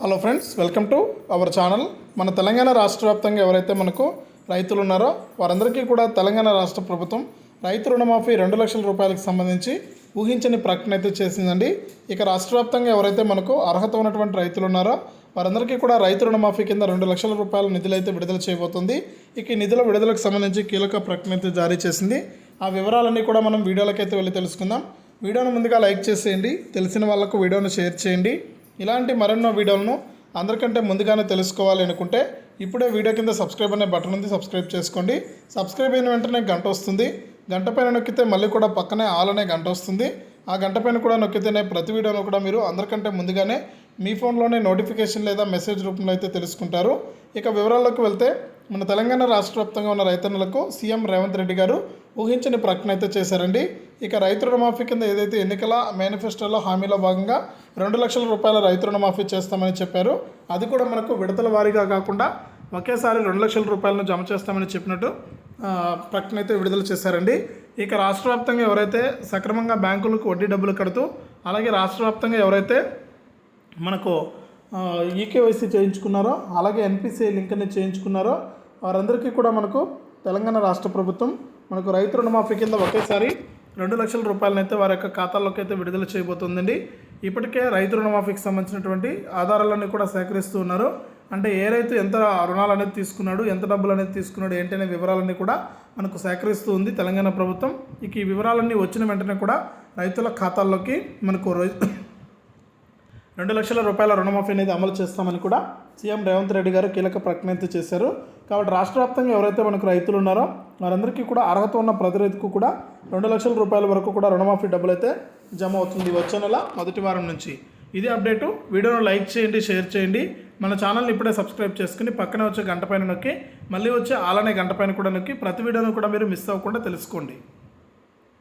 Hello friends welcome to our channel మన తెలంగాణ రాష్ట్ర వ్యాప్తంగా ఎవరైతే మనకు రైతులు ఉన్నారో వారందరికీ కూడా తెలంగాణ రాష్ట్ర ప్రభుత్వం రైతు రుణమాఫీ రెండు లక్షల రూపాయలకు సంబంధించి ఊహించని ప్రకటన అయితే చేసిందండి. ఇక రాష్ట్ర వ్యాప్తంగా ఎవరైతే మనకు అర్హత ఉన్నటువంటి రైతులు ఉన్నారో వారందరికీ కూడా రైతు రుణమాఫీ కింద రెండు లక్షల రూపాయల నిధులు అయితే విడుదల చేయబోతుంది. ఇక ఈ నిధుల విడుదలకు సంబంధించి కీలక ప్రకటన అయితే జారీ చేసింది. ఆ వివరాలన్నీ కూడా మనం వీడియోలకైతే వెళ్ళి తెలుసుకుందాం. వీడియోను ముందుగా లైక్ చేసేయండి. తెలిసిన వాళ్ళకు వీడియోను షేర్ చేయండి. ఇలాంటి మరెన్నో వీడియోలను అందరికంటే ముందుగానే తెలుసుకోవాలి అనుకుంటే ఇప్పుడే వీడియో కింద సబ్స్క్రైబ్ అనే బటన్ ఉంది సబ్స్క్రైబ్ చేసుకోండి. సబ్స్క్రైబ్ అయిన వెంటనే గంట వస్తుంది. గంట పైన నొక్కితే మళ్ళీ కూడా పక్కనే ఆల్ అనే గంట వస్తుంది. ఆ గంట పైన కూడా నొక్కితేనే ప్రతి వీడియోలో కూడా మీరు అందరికంటే ముందుగానే మీ ఫోన్లోనే నోటిఫికేషన్ లేదా మెసేజ్ రూపంలో అయితే తెలుసుకుంటారు. ఇక వివరాల్లోకి వెళ్తే మన తెలంగాణ రాష్ట్ర వ్యాప్తంగా ఉన్న రైతన్నులకు సీఎం రేవంత్ రెడ్డి గారు ఊహించని ప్రకటన అయితే చేశారండి. ఇక రైతు రుణమాఫీ కింద ఏదైతే ఎన్నికల మేనిఫెస్టోలో హామీలో భాగంగా రెండు లక్షల రూపాయల రైతు రుణమాఫీ చేస్తామని చెప్పారు. అది కూడా మనకు విడతల వారీగా కాకుండా ఒకేసారి రెండు లక్షల రూపాయలను జమ చేస్తామని చెప్పినట్టు ప్రకటన అయితే విడుదల చేశారండి. ఇక రాష్ట్ర వ్యాప్తంగా ఎవరైతే సక్రమంగా బ్యాంకులకు వడ్డీ డబ్బులు కడుతూ అలాగే రాష్ట్ర వ్యాప్తంగా ఎవరైతే మనకు ఈకేవైసీ చేయించుకున్నారో అలాగే ఎన్పిసిఐ లింక్ అనేది చేయించుకున్నారో వారందరికీ కూడా మనకు తెలంగాణ రాష్ట్ర ప్రభుత్వం మనకు రైతు రుణమాఫీ కింద ఒకేసారి రెండు లక్షల రూపాయలనైతే వారి యొక్క ఖాతాల్లోకి అయితే విడుదల చేయబోతుందండి. ఇప్పటికే రైతు రుణమాఫీకి సంబంధించినటువంటి ఆధారాలన్నీ కూడా సేకరిస్తూ ఉన్నారు. అంటే ఏ రైతు ఎంత రుణాలు అనేది తీసుకున్నాడు ఎంత డబ్బులు అనేది తీసుకున్నాడు ఏంటనే వివరాలన్నీ కూడా మనకు సేకరిస్తూ ఉంది తెలంగాణ ప్రభుత్వం. ఇక ఈ వివరాలన్నీ వచ్చిన వెంటనే కూడా రైతుల ఖాతాల్లోకి మనకు రై- రెండు లక్షల రూపాయల రుణమాఫీ అనేది అమలు చేస్తామని కూడా సీఎం రేవంత్ రెడ్డి గారు కీలక ప్రకటన అయితే చేశారు. కాబట్టి రాష్ట్ర వ్యాప్తంగా ఎవరైతే మనకు రైతులు ఉన్నారో వారందరికీ కూడా అర్హత ఉన్న ప్రతి రైతుకు కూడా రెండు లక్షల రూపాయల వరకు కూడా రుణమాఫీ డబ్బులు అయితే జమ అవుతుంది. వచ్చే నెల మొదటి వారం నుంచి ఇది అప్డేటు వీడియోను లైక్ చేయండి షేర్ చేయండి. మన ఛానల్ని ఇప్పుడే సబ్స్క్రైబ్ చేసుకుని పక్కనే వచ్చే గంట పైన నొక్కి మళ్ళీ వచ్చే అలానే గంట పైన కూడా నొక్కి ప్రతి వీడియోను కూడా మీరు మిస్ అవ్వకుండా తెలుసుకోండి.